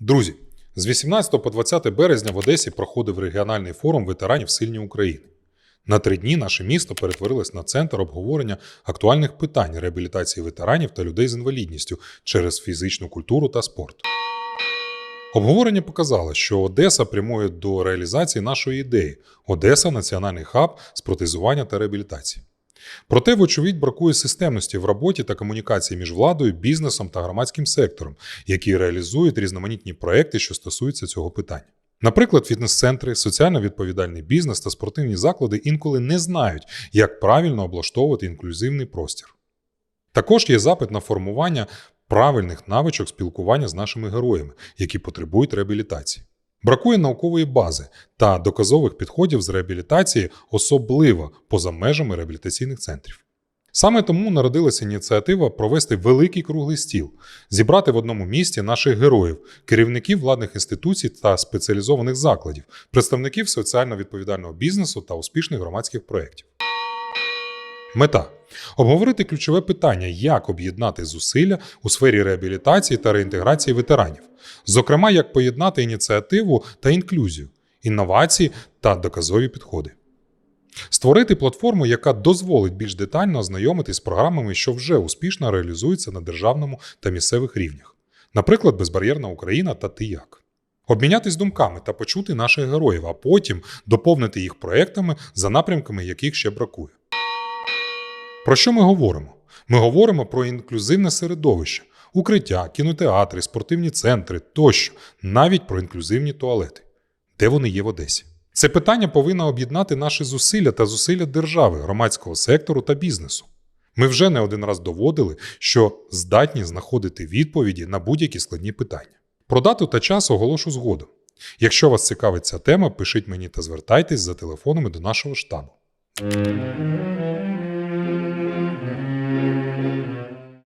Друзі, з 18 по 20 березня в Одесі проходив регіональний форум ветеранів Сильні України. На три дні наше місто перетворилось на центр обговорення актуальних питань реабілітації ветеранів та людей з інвалідністю через фізичну культуру та спорт. Обговорення показало, що Одеса прямує до реалізації нашої ідеї Одеса національний хаб з протезування та реабілітації. Проте, вочевидь, бракує системності в роботі та комунікації між владою, бізнесом та громадським сектором, які реалізують різноманітні проекти, що стосуються цього питання. Наприклад, фітнес-центри, соціально відповідальний бізнес та спортивні заклади інколи не знають, як правильно облаштовувати інклюзивний простір. Також є запит на формування правильних навичок спілкування з нашими героями, які потребують реабілітації. Бракує наукової бази та доказових підходів з реабілітації, особливо поза межами реабілітаційних центрів. Саме тому народилася ініціатива провести великий круглий стіл, зібрати в одному місті наших героїв, керівників владних інституцій та спеціалізованих закладів, представників соціально відповідального бізнесу та успішних громадських проєктів. Мета обговорити ключове питання, як об'єднати зусилля у сфері реабілітації та реінтеграції ветеранів, зокрема, як поєднати ініціативу та інклюзію, інновації та доказові підходи. Створити платформу, яка дозволить більш детально ознайомитись з програмами, що вже успішно реалізуються на державному та місцевих рівнях, наприклад, Безбар'єрна Україна та Ти як. Обмінятись думками та почути наших героїв, а потім доповнити їх проектами, за напрямками яких ще бракує. Про що ми говоримо? Ми говоримо про інклюзивне середовище, укриття, кінотеатри, спортивні центри тощо, навіть про інклюзивні туалети. Де вони є в Одесі? Це питання повинно об'єднати наші зусилля та зусилля держави, громадського сектору та бізнесу. Ми вже не один раз доводили, що здатні знаходити відповіді на будь-які складні питання. Про дату та час оголошу згодом. Якщо вас цікавить ця тема, пишіть мені та звертайтесь за телефонами до нашого штабу.